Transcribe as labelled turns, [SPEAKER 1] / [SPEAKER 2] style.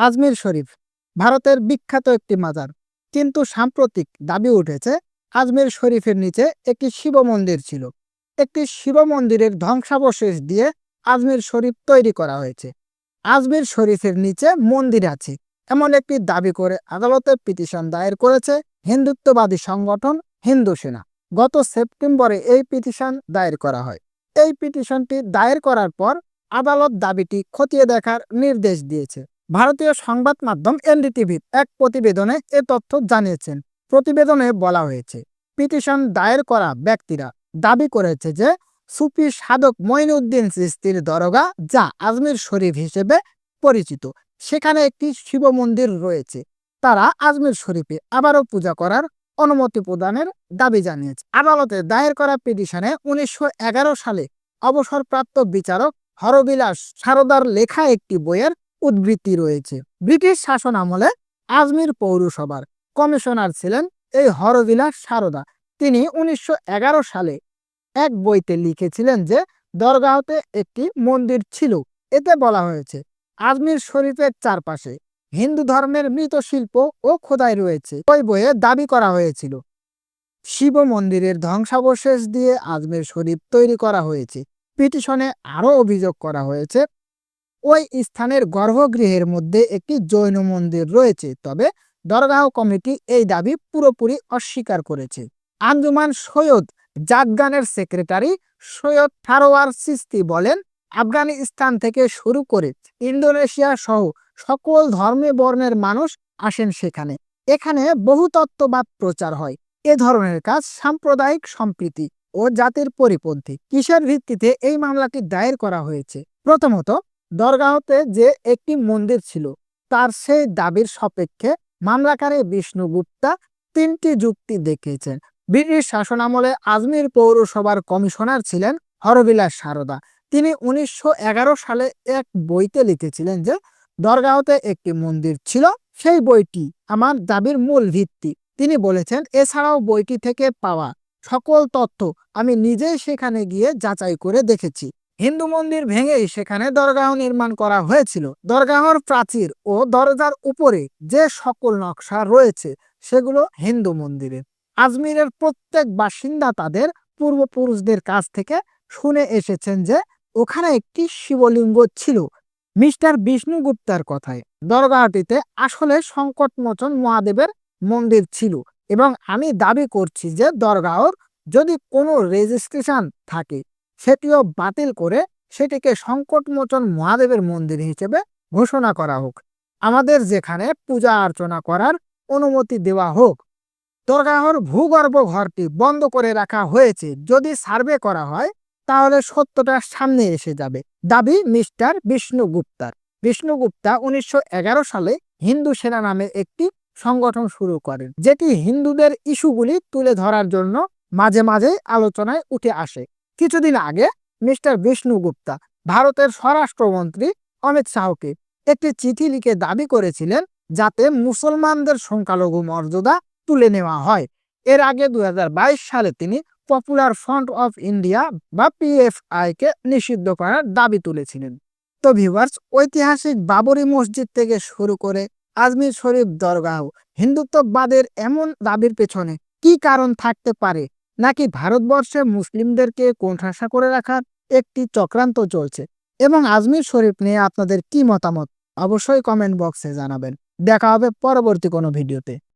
[SPEAKER 1] আজমির শরীফ, ভারতের বিখ্যাত একটি মাজার। কিন্তু সাম্প্রতিক দাবি উঠেছে, আজমির শরীফের নিচে একটি শিব মন্দির ছিল। একটি শিব মন্দিরের ধ্বংসাবশেষ দিয়ে আজমির শরীফ তৈরি করা হয়েছে। আজমির শরীফের নিচে মন্দির আছে, এমন একটি দাবি করে আদালতে পিটিশন দায়ের করেছে হিন্দুত্ববাদী সংগঠন হিন্দু সেনা। গত সেপ্টেম্বরে এই পিটিশন দায়ের করা হয়। এই পিটিশনটি দায়ের করার পর আদালত দাবিটি খতিয়ে দেখার নির্দেশ দিয়েছে। ভারতীয় সংবাদ মাধ্যম এনডিটিভির এক প্রতিবেদনে এ তথ্য জানিয়েছেন। প্রতিবেদনে বলা হয়েছে, পিটিশন দায়ের করা ব্যক্তিরা দাবি করেছে যে, সুফি সাধক মঈনুদ্দিন চিস্তির দরগা যা আজমির শরীফ হিসেবে পরিচিত। সেখানে একটি শিব মন্দির রয়েছে। তারা আজমির শরীফে আবারও পূজা করার অনুমতি প্রদানের দাবি জানিয়েছে। আদালতে দায়ের করা পিটিশনে উনিশশো এগারো সালে অবসরপ্রাপ্ত বিচারক হরবিলাস সারদার লেখা একটি বইয়ের উদ্বৃত্তি রয়েছে। ব্রিটিশ শাসন আমলে আজমির পৌরসভার কমিশনার ছিলেন এই হরবিলাস সারদা। তিনি উনিশশো সালে এক বইতে লিখেছিলেন যে, দরগাহতে একটি মন্দির ছিল। এতে বলা হয়েছে, আজমির শরীফের চারপাশে হিন্দু ধর্মের মৃৎশিল্প ও খোদাই রয়েছে। ওই বইয়ে দাবি করা হয়েছিল, শিব মন্দিরের ধ্বংসাবশেষ দিয়ে আজমির শরীফ তৈরি করা হয়েছে। পিটিশনে আরও অভিযোগ করা হয়েছে ওই স্থানের গর্ভগৃহের মধ্যে একটি জৈন মন্দির রয়েছে। তবে দরগাহ কমিটি এই দাবি পুরোপুরি অস্বীকার করেছে। আঞ্জুমান সৈয়দ জাগগানের সেক্রেটারি সৈয়দ থারোয়ার সিস্তি বলেন, আফগানিস্তান থেকে শুরু করে ইন্দোনেশিয়া সহ সকল ধর্মে বর্ণের মানুষ আসেন সেখানে। এখানে বহু তত্ত্ববাদ প্রচার হয়। এ ধরনের কাজ সাম্প্রদায়িক সম্প্রীতি ও জাতির পরিপন্থী। কিসের ভিত্তিতে এই মামলাটি দায়ের করা হয়েছে? প্রথমত দরগাহতে যে একটি মন্দির ছিল, তার সেই দাবির সপেক্ষে মামলাকারী বিষ্ণু গুপ্তা তিনটি যুক্তি দেখিয়েছেন। ব্রিটিশ শাসনামলে আজমির পৌরসভার কমিশনার ছিলেন হরবিলাস সারদা। তিনি উনিশশো এগারো সালে এক বইতে লিখেছিলেন যে দরগাহতে একটি মন্দির ছিল, সেই বইটি আমার দাবির মূল ভিত্তি। তিনি বলেছেন, এছাড়াও বইটি থেকে পাওয়া সকল তথ্য আমি নিজেই সেখানে গিয়ে যাচাই করে দেখেছি। হিন্দু মন্দির ভেঙেই সেখানে দরগাহ নির্মাণ করা হয়েছিল। দরগাহর প্রাচীর ও দরজার উপরে যে সকল নকশা রয়েছে, সেগুলো হিন্দু মন্দিরের আজমিরের প্রত্যেক বাসিন্দা তাদের পূর্বপুরুষদের কাছ থেকে শুনে এসেছেন যে, ওখানে একটি শিবলিঙ্গ ছিল, মিস্টার বিষ্ণু গুপ্তার কথায়। দরগাহটিতে আসলে সংকটমোচন মহাদেবের মন্দির ছিল এবং আমি দাবি করছি যে, দরগাহর যদি কোনো রেজিস্ট্রেশন থাকে সেটিও বাতিল করে সেটিকে সংকটমোচন মহাদেবের মন্দির হিসেবে ঘোষণা করা হোক। আমাদের যেখানে পূজা অর্চনা করার অনুমতি দেওয়া হোক। দরগাহর ভূগর্ভ ঘরটি বন্ধ করে রাখা হয়েছে। যদি সার্ভে করা হয়, তাহলে সত্যটা সামনে এসে যাবে। দাবি মিস্টার বিষ্ণুগুপ্তার বিষ্ণুগুপ্তা বিষ্ণু গুপ্তা উনিশশো সালে হিন্দু সেনা নামে একটি সংগঠন শুরু করেন, যেটি হিন্দুদের ইস্যুগুলি তুলে ধরার জন্য মাঝে মাঝে আলোচনায় উঠে আসে। কিছুদিন আগে মিস্টার বিষ্ণু গুপ্তা ভারতের স্বরাষ্ট্রমন্ত্রী অমিত শাহকে একটি চিঠি লিখে দাবি করেছিলেন যাতে মুসলমানদের সংখ্যালঘু মর্যাদা তুলে নেওয়া হয়। এর আগে দু সালে তিনি পপুলার ফ্রন্ট অফ ইন্ডিয়া বা পিএফআই কে নিষিদ্ধ করার দাবি তুলেছিলেন। তো ভিউয়ার্স, ঐতিহাসিক বাবরি মসজিদ থেকে শুরু করে আজমির শরীফ দরগাহ হিন্দুত্ববাদের এমন দাবির পেছনে কি কারণ থাকতে পারে নাকি ভারতবর্ষে মুসলিমদেরকে কোণঠাসা করে রাখার একটি চক্রান্ত চলছে? এবং আজমির শরীফ নিয়ে আপনাদের কি মতামত? অবশ্যই কমেন্ট বক্সে জানাবেন। দেখা হবে পরবর্তী কোনো ভিডিওতে